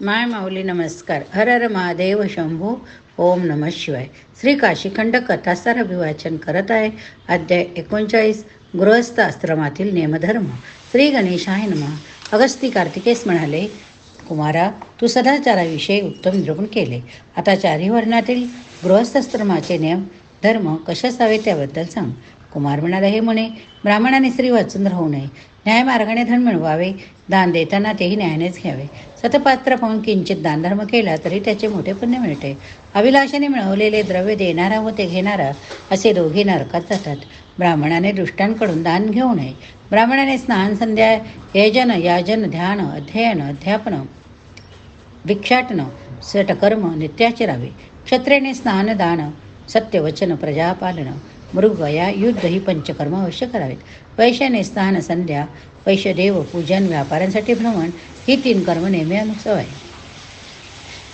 माय माऊली नमस्कार. हर हर महादेव शंभू ओम नम शिवाय. श्री काशीखंड कथासार अभिवाचन करत आहे. अध्याय एकोणचाळीस गृहस्थ आश्रमातील नियमधर्म श्री गणेशाय नम. अगस्ती कार्तिकेस म्हणाले कुमारा तू सदाचाराविषयी उत्तम निरूपण केले. आता चारी वर्णातील गृहस्थाश्रमाचे नियम धर्म कसे असावे त्याबद्दल सांग. कुमार म्हणाला हे म्हणे ब्राह्मणाने स्त्री वाचून राहू नये. न्यायमार्गाने धन मिळवावे दान देताना तेही न्यायानेच घ्यावे. सतपात्र पाहून किंचित दानधर्म केला तरी त्याचे मोठे पुण्य मिळते. अभिलाषाने मिळवलेले द्रव्य देणारा व ते घेणारा असे दोघे नरकात जातात. ब्राह्मणाने दुष्टांकडून दान घेऊ नये. ब्राह्मणाने स्नान संध्या यजन याजन ध्यान अध्ययन अध्यापन भिक्षाटन सटकर्म नित्याचरावे क्षत्रेने स्नान दान सत्यवचन प्रजापालन मृग या युद्ध ही पंचकर्म अवश्य करावेत. पैशाने स्नान संध्या वैश्यदेव पूजन व्यापाऱ्यांसाठी भ्रमण ही तीन कर्म नेहमी अनुसव आहे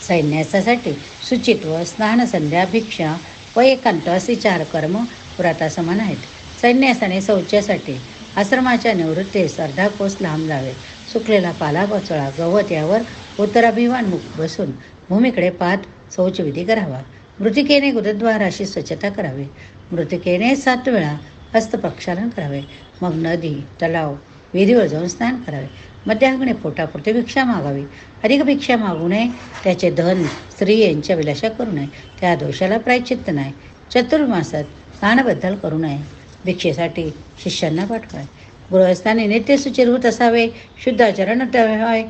सैन्यासाठी शुचित्व स्नान संध्या भिक्षा व एकांत असे चार कर्म व्रता समान आहेत. सैन्यासाने शौच्यासाठी आश्रमाच्या निवृत्तीस अर्धा कोस लांब जावे. सुकलेला पाला बचळा गवत यावर उत्तराभिमान मुख बसून भूमीकडे पाहत शौचविधी करावा. मृतिकेने गुरुद्वाराशी स्वच्छता करावी. मृतिकेने सात वेळा हस्तप्रक्षालन करावे. मग नदी तलाव विधीवर जाऊन स्नान करावे. मध्याग्ने पोटापुरती भिक्षा मागावी. अधिक भिक्षा मागू नये त्याचे धन स्त्री यांच्या विलाशा करू नये. त्या दोषाला प्रायचित्त नाही. चतुर्मासात स्नानबद्दल करू नये. भिक्षेसाठी शिष्यांना पाठवाय गृहस्थाने नित्य सुचिरभूत असावे. शुद्ध आचरण ठेवावे.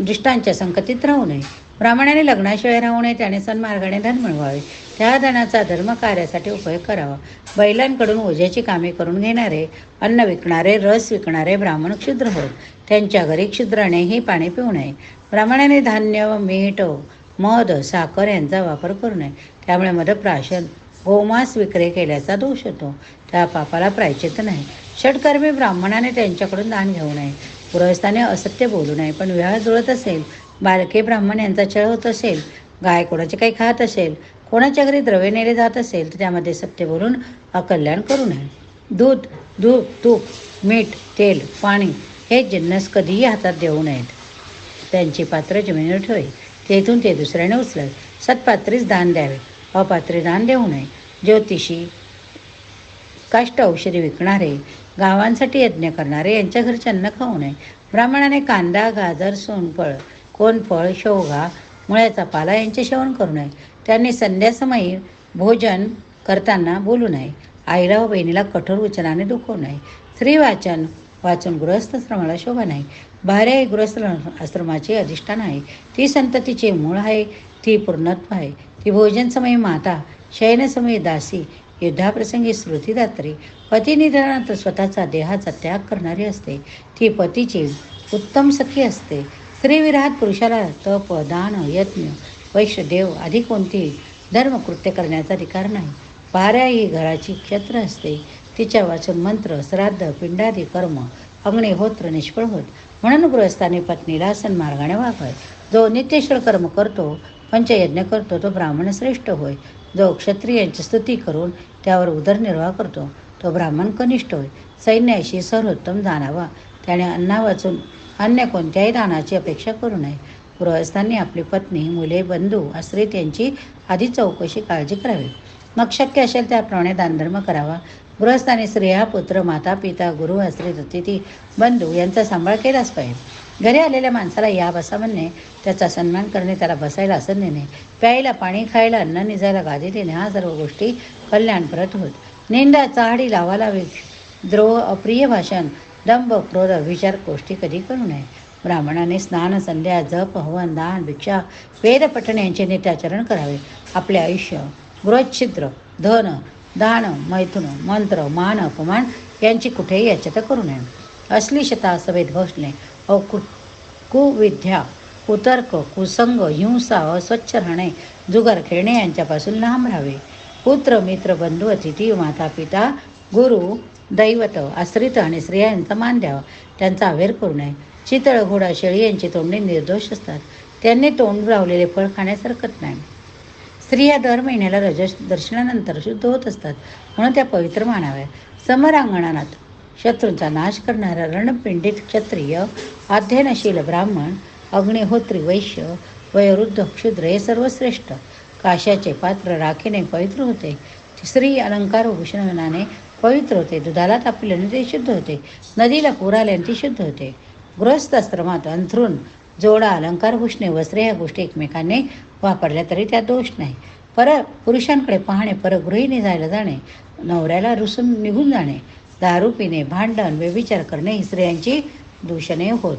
दृष्टांच्या संकतीत राहू नये. ब्राह्मणाने लग्नाशिवाय राहू नये त्याने सन्मार्गाने धन मिळवावे. त्या धनाचा धर्म कार्यासाठी उपयोग करावा. बैलांकडून ओझ्याची कामे करून घेणारे अन्न विकणारे रस विकणारे ब्राह्मण क्षुद्र होत. त्यांच्या घरी क्षुद्रानेही पाणी पिऊ नये. ब्राह्मणाने धान्य मीठ मध साखर यांचा वापर करू नये. त्यामुळे मदप्राशन गोमांस विक्रय केल्याचा दोष होतो त्या पापाला प्रायचित नाही. षटकर्मी ब्राह्मणाने त्यांच्याकडून दान घेऊ नये. गृहस्थाने असत्य बोलू नये पण विवाह जुळत असेल बालके ब्राह्मण यांचा छळ होत असेल गाय कोणाचे काही खात असेल कोणाच्या घरी द्रव्य नेले जात असेल तर त्यामध्ये सत्य बोलून अकल्याण करू नये. दूध दूध तूप मीठ तेल पाणी हे जिन्नस कधीही हातात देऊ नयेत. त्यांची पात्र जमिनीवर ठेवे. तेथून ते दुसऱ्याने उचलत सत्पात्रीस दान द्यावे. अपात्री दान देऊ नये. ज्योतिषी काष्ट औषधी विकणारे गावांसाठी यज्ञ करणारे यांच्या घरचे अन्न खाऊ नये. ब्राह्मणाने कांदा गाजर सोनफळ कोनफळ शेवगा मुळ्याचा पाला यांचे सेवन करू नये. त्यांनी संध्यासमयी भोजन करताना बोलू नये. आईला व बहिणीला कठोर वचनाने दुखवू नये. स्त्री वाचन वाचून गृहस्थाश्रमाला शोभा नाही. भार्या हे गृहस्थ आश्रमाचे अधिष्ठान आहे. ती संततीचे मूळ आहे ती पूर्णत्व आहे. ती भोजनसमयी माता शयनसमयी दासी युद्धाप्रसंगी स्मृतिदात्री पतिनिधनानंतर स्वतःचा देहाचा त्याग करणारी असते. ती पतीची उत्तम सखी असते. स्त्रीविरात पुरुषाला तप दान यज्ञ वैश्यदेव आधी कोणती धर्मकृत्य करण्याचा अधिकार नाही. पाऱ्या ही घराची क्षत्र असते. तिच्या वाचून मंत्र श्राद्ध पिंडादी कर्म अग्निहोत्र निष्फळ होत. म्हणून गृहस्थाने पत्नीला सन्मार्गाने वागत जो नित्यश्वर कर्म करतो पंचयज्ञ करतो तो ब्राह्मण श्रेष्ठ होय. जो क्षत्रियांची स्तुती करून त्यावर उदरनिर्वाह करतो तो ब्राह्मण कनिष्ठ होय. सैन्याशी सर्वोत्तम जाणावा त्याने अन्ना वाचून अन्य कोणत्याही दानाची अपेक्षा करू नये. गृहस्थांनी आपली पत्नी मुले बंधू आश्रित यांची आधी चौकशी काळजी करावी. मग शक्य असेल त्याप्रमाणे दानधर्म करावा. गृहस्थाने स्त्रिया पुत्र माता पिता गुरु आश्रित अतिथी बंधू यांचा सांभाळ केलाच पाहिजे. घरी आलेल्या माणसाला या बसा म्हणणे त्याचा सन्मान करणे त्याला बसायला आसन देणे प्यायला पाणी खायला अन्न निजायला गादी देणे हा सर्व गोष्टी कल्याणप्रत होत. निंदा चाहडी लावा लावी द्रोह अप्रिय भाषण दंभ क्रोध विचार गोष्टी कधी करू नये. ब्राह्मणाने स्नान संध्या जप हवन दान भिक्षा वेदपठण यांचे नित्याचरण करावे. आपले आयुष्य गृहच्छिद्र धन दान मैथुन मंत्र मान अपमान यांची कुठेही याच्यात करू नये. अश्लीषता सभेत बसणे अकु कुविद्या कुतर्क कुसंग हिंसा अस्वच्छ राहणे जुगार खेळणे यांच्यापासून लांब राहावे. पुत्र मित्र बंधू अतिथी माता पिता गुरु दैवत आश्रित आणि स्त्रिया यांचा मान द्यावा. त्यांचा अवेर करू नये. चितळ घोडा शेळी यांची तोंडे निर्दोष असतात. त्यांनी तोंड लावलेले फळ खाण्यास हरकत नाही. स्त्रिया दर महिन्याला रज दर्शनानंतर शुद्ध होत असतात. म्हणून त्या पवित्र मानाव्या समरांगणात शत्रूंचा नाश करणारा रणपिंडित क्षत्रिय अध्ययनशील ब्राह्मण अग्निहोत्री वैश्य वयोवृद्ध क्षुद्र हे सर्वश्रेष्ठ. काशाचे पात्र राखीने पवित्र होते. स्त्री अलंकार भूषणाने पवित्र होते दुधाला तापल्याने ते शुद्ध होते नदीला पूर आल्याने ती शुद्ध होते. गृहस्थ आश्रमात अंथरून जोडा अलंकार भूषणे वस्त्रे ह्या गोष्टी एकमेकांनी वापरल्या तरी त्यात दोष नाही. पर पुरुषांकडे पाहणे परगृहीने जायला जाणे नवऱ्याला रुसून निघून जाणे दारू पिणे भांडण व्यभिचार करणे ही स्त्रियांची दूषणे होत.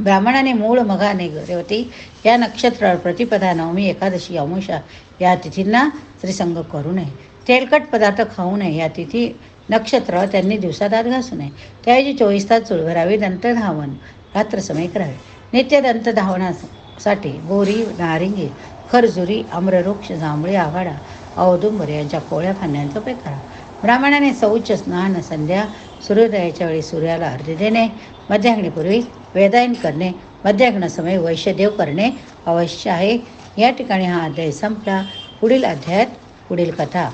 ब्राह्मणाने मूळ मघाने रेवती या नक्षत्रावर प्रतिपदा नवमी एकादशी अमुषा या तिथींना स्त्रीसंग करू नये. तेलकट पदार्थ खाऊ नये या तिथी नक्षत्र त्यांनी दिवसात आत घासू नये. त्याऐवजी चोवीस तास चुळभरावे दंत धावन रात्र समय करावे नित्य दंत धावनासाठी बोरी नारिंगी खरजुरी आम्रवृक्ष जांभळी आघाडा औदुंबर यांच्या कोळ्या खाण्याचा उपयोग करा. ब्राह्मणाने शौच स्नान संध्या सूर्योदयाच्या वेळी सूर्याला अर्धी देणे मध्याग्नीपूर्वी वेदायन करणे मध्यांग्नसमय वैश्यदेव करणे अवश्य आहे. या ठिकाणी हा अध्याय संपला. पुढील अध्यायात पुढील कथा.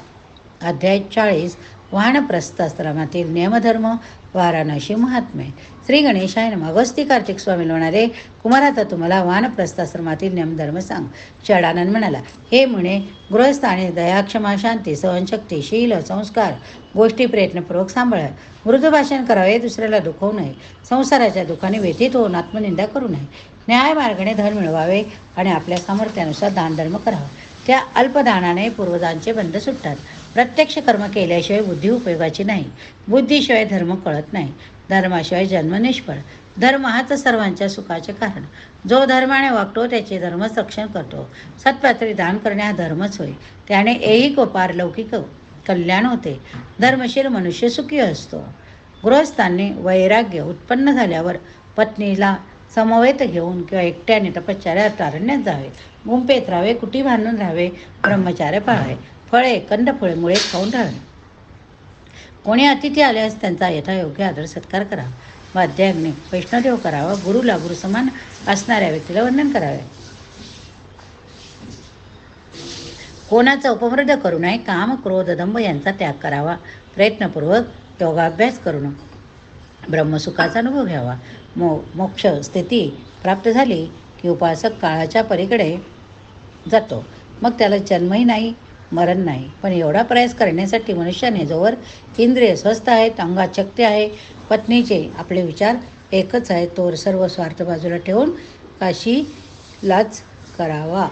अध्याय चाळीस वाहनप्रस्थाश्रमातील नियमधर्म वाराणसी महात्मे श्री गणेशाय अगस्ती कार्तिक स्वामी लोणारे कुमार आता तुम्हाला वानप्रस्थाश्रमातील नियमधर्म सांग. चडानंद म्हणाला हे म्हणे गृहस्थाने दयाक्षमा दया क्षमा शांती सहनशक्ती शील संस्कार गोष्टी प्रयत्नपूर्वक सांभाळा. मृदू भाषण करावे दुसऱ्याला दुखवू नये. संसाराच्या दुःखाने व्यथित होऊन आत्मनिंदा करू नये. न्याय मार्गाने धन मिळवावे आणि आपल्या सामर्थ्यानुसार दानधर्म करावा. त्या अल्पदानाने पूर्वजांचे बंध सुटतात. प्रत्यक्ष कर्म केल्याशिवाय बुद्धी उपयोगाची नाही. बुद्धीशिवाय धर्म कळत नाही. धर्माशिवाय जन्म निष्फळ. धर्म हाच सर्वांच्या सुखाचे कारण. जो धर्माने वागतो त्याचे धर्म रक्षण करतो. सत्पात्री दान करणे हा धर्मच होय. त्याने ऐहिक व पारलौकिक कल्याण होते. धर्मशील मनुष्य सुखी असतो. गृहस्थांनी वैराग्य उत्पन्न झाल्यावर पत्नीला समवेत घेऊन किंवा एकट्याने तपश्चर्या तारण्यात जावे. गुंपेत राहावे कुटी बांधून राहावे ब्रह्मचार्य पाळावे. फळे कंदफळे मुळे खाऊन राहावे कोणी अतिथी आल्यास त्यांचा यथायोग्य आदर सत्कार करा. वाद्याग्ने वैष्णवदेव करावा गुरुला गुरु समान असणाऱ्या व्यक्तीला वंदन करावे. कोणाचा उपमृद्ध करू नये काम क्रोध दंभ यांचा त्याग करावा. प्रयत्नपूर्वक योगाभ्यास करून ब्रह्मसुखाचा अनुभव घ्यावा. मो मोक्ष स्थिती प्राप्त झाली की उपासक काळाच्या पलीकडे जातो. मग त्याला जन्मही नाही. मरण नाही. पण एवढा प्रयास करण्यासाठी मनुष्याने जोवर इंद्रिय स्वस्थ आहेत अंगात शक्ती आहे पत्नीचे आपले विचार एकच आहे तोवर सर्व स्वार्थ बाजूला ठेवून काशीलाच करावा.